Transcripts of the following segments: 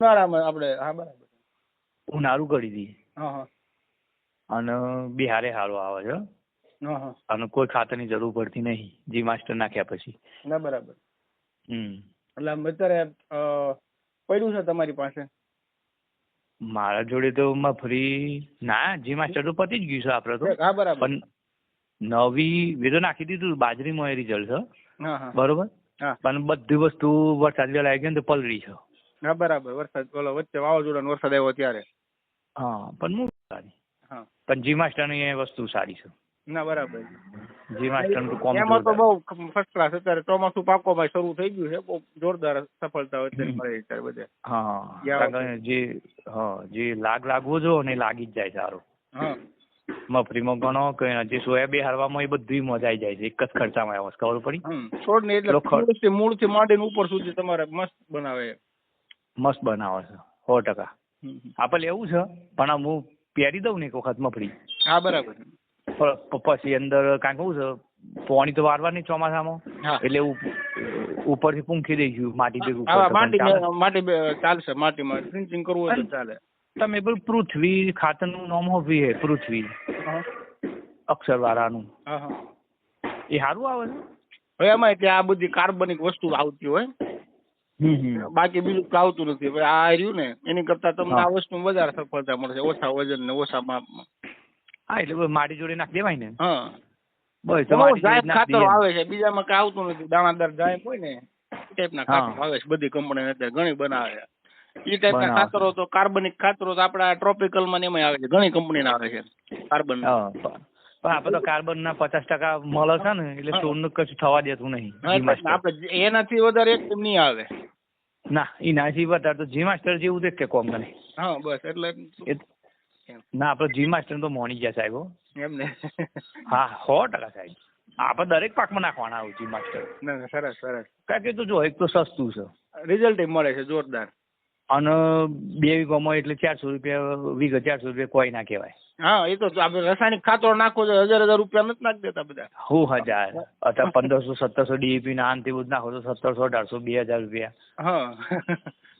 ઉનાળામાં આપણે હા બરાબર. ઉનાળું કરી દઈએ હા અને બિહારે સારો આવે છે. અને કોઈ ખાતરની જરૂર પડતી નહીં. જી માસ્ટર નાખ્યા પછી. ના બરાબર. હમ. એટલે આમ અત્યારે પડ્યું છે તમારી પાસે? મારા જોડે તો મફરી ના જી માસ્ટર તો પતી જ ગયું છે આપણે તો. હા બરાબર. પણ નવી તો નાખી દીધું બાજરીમાં એ રિઝલ્ટ છે. બરોબર? પણ બધી વસ્તુ વરસાદ આવી ગયો ને તો પલળી છે. હા બરાબર. વરસાદ ઓલો વચ્ચે વાવાઝોડાનો વરસાદ આવ્યો ત્યારે. હા પણ મૂળ સારી. હા. પણ જી માસ્ટરની એ વસ્તુ સારી છે. ના બરાબર. જી માસ્ટરનું કોમ એમાં તો બહુ ફર્સ્ટ ક્લાસ અત્યારે ચોમાસું પાકોમાં શરૂ થઈ ગયું છે. બહુ જોરદાર સફળતા અત્યારે મળે છે બધે. હા જે હા જે લાગ લાગવો જો ને લાગી જ જાય સારું. હા. મફરીમાં ગણો કે જે સોયાબી હારવામાં એ બધી મજા આવી જાય છે. એક જ ખર્ચામાં આવે ખબર પડી? છોડ ને એટલે મૂળ મૂળથી માંડીને ઉપર સુધી તમારે મસ્ત બનાવે. મસ્ત બનાવે છે સો ટકા. આપણે લેવું છે પણ આ હું પહેરી દઉં ને એક વખત મફળી. હા બરાબર. પછી અંદર કાંઈ કહું છે પોણી તો વારવાની ચોમાસામાં એટલે ઉપરથી પૂંખી દઈશું માટી ભેગું માટી. માટી ચાલશે માટીમાં ડ્રિંચિંગ કરવું હોય તો ચાલે. તમે પેલું પૃથ્વી ખાતરનું નામ હોવી હે પૃથ્વી. અક્ષરવાળાનું. એ સારું આવે છે? હવે એમાં ત્યાં આ બધી કાર્બનિક વસ્તુ આવતી હોય. બાકી બીજું આવતું નથી. હવે આ રહ્યું ને એની કરતા તમને. આ વસ્તુ વધારે સફળતા મળશે. ઓછા વજન ને ઓછા માપમાં હા એટલે માટી જોડે નાખી દેવાય ને. હા. બસ ખાતરો. આવે છે. બીજામાં કઈ આવતું નથી. દાણાદાર જાય હોય ને ટાઈપના ખાતર આવે છે. બધી કંપની અત્યારે ઘણી બનાવે છે. એ ટાઈપના ખાતરો તો કાર્બનિક ખાતરો તો આપડા ટ્રોપિકલમાં એમાં આવે છે. ઘણી કંપનીના આવે છે. કાર્બન પણ પણ આપણે તો કાર્બન ના પચાસ ટકા મળે છે ને એટલે સોનું કશું થવા દેતું નહીં. આપણે એનાથી વધારે એક નહીં આવે. ના એ નાસી વધારે તો જી માસ્ટર જેવું દેખ કે કોમ કરે હા બસ એટલે ના આપણે જી માસ્ટર તો મોની ગયા સાહેબ હો. એમ ને? હા સો ટકા સાહેબ. આપણે દરેક પાકમાં નાખવાના આવું જી માસ્ટર ના ના, સરસ સરસ. કારણ કે તો જો એક તો સસ્તું છે. રિઝલ્ટ મળે છે જોરદાર. અને બે વીઘોમાં એટલે ચારસો રૂપિયા વીઘે ચારસો રૂપિયા કોઈ ના કહેવાય. હા એ તો આપણે રાસાયણિક ખાતર નાખો તો હજાર હજાર રૂપિયા નથી નાખી દેતા બધા. હું હજાર. અથવા પંદરસો સત્તરસો ડીએપી ના આન તે બધું નાખો તો સત્તરસો અઢારસો બે હજાર રૂપિયા. હા.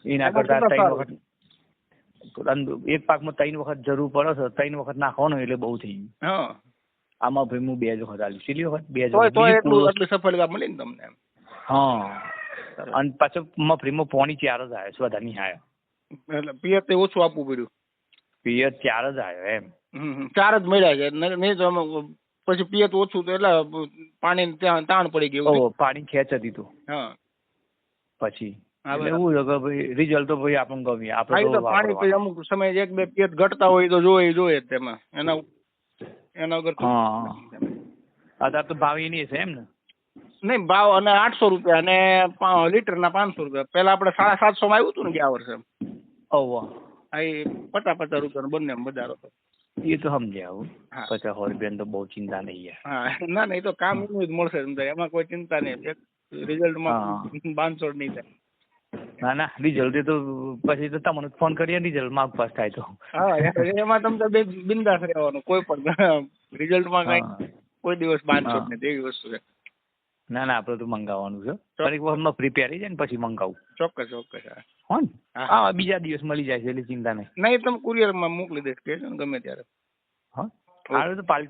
એના કરતા ત્રણ વખત એક પાકમાં ત્રણ વખત જરૂર પડે છે ત્રણ વખત નાખવાનું એટલે બહુ થઈ ગયું. આમાં ભાઈ હું બે જ વખત આલ્યું. કેટલી વખત બે જ વખત એટલું સફળતા મળી ને તમને હા. અને પાછો મફરીમાં પોણી ચાર જ આવ્યો છે વધારે નહીં આવ્યો એટલે પિયત તે ઓછું આપવું પડ્યું? પિયર ચાર જ આવ્યો એમ. ચાર જ મળ્યા છે નહીં તો પછી પિયત ઓછું તો એટલે પાણી ત્યાં તાણ પડી ગયું પાણી ખેંચ તું. હા. પછી. એવું છે કે ભાઈ રિઝલ્ટ તો ભાઈ આપણને ગમી આપણે તો પાણી પછી અમુક સમય એક બે પિયત ઘટતા હોય તો જોઈએ જોઈએ જ તેમાં. એના એના વગર હા. અત્યારે તો ભાવ એની છે એમ ને? નહીં ભાવ અને આઠસો રૂપિયા અને લીટરના પાંચસો રૂપિયા. પેલા આપણે સાડા સાતસો માં આવ્યું હતું ને ગયા વર્ષે ઓવા આ એ પચાસ પચાસ રૂપિયાનો બંને વધારો હતો. એ તો સમજ્યા હું. હા. પચાસ સો રૂપિયાની તો બહુ ચિંતા નહીં હા ના ના એ તો કામ એનું જ મળશે. એમાં કોઈ ચિંતા નહીં. રિઝલ્ટ રિઝલ્ટમાં બાંધછોડ નહીં થાય. ના ના રિઝલ્ટ તો પછી તો તમને ફોન કરીએ રિઝલ્ટ માર્ક પાસ થાય તો. હા એમાં તમને બે બિંદાસ રહેવાનું. કોઈ પણ રિઝલ્ટમાં કઈ કોઈ દિવસ બાંધછોડ હા. નહીં. એવી વસ્તુ છે. ના ના આપણે તો મંગાવવાનું છે. પણ એક વખત ફ્રી પહેરી જાય ને પછી મંગાવું. ચોક્કસ ચોક્કસ હા. હો ને? હા. બીજા દિવસ મળી જાય છે એટલે ચિંતા નહીં. નહીં તમે કુરિયરમાં મોકલી દઈશ કહેજો ને ગમે ત્યારે. હા તો પાલ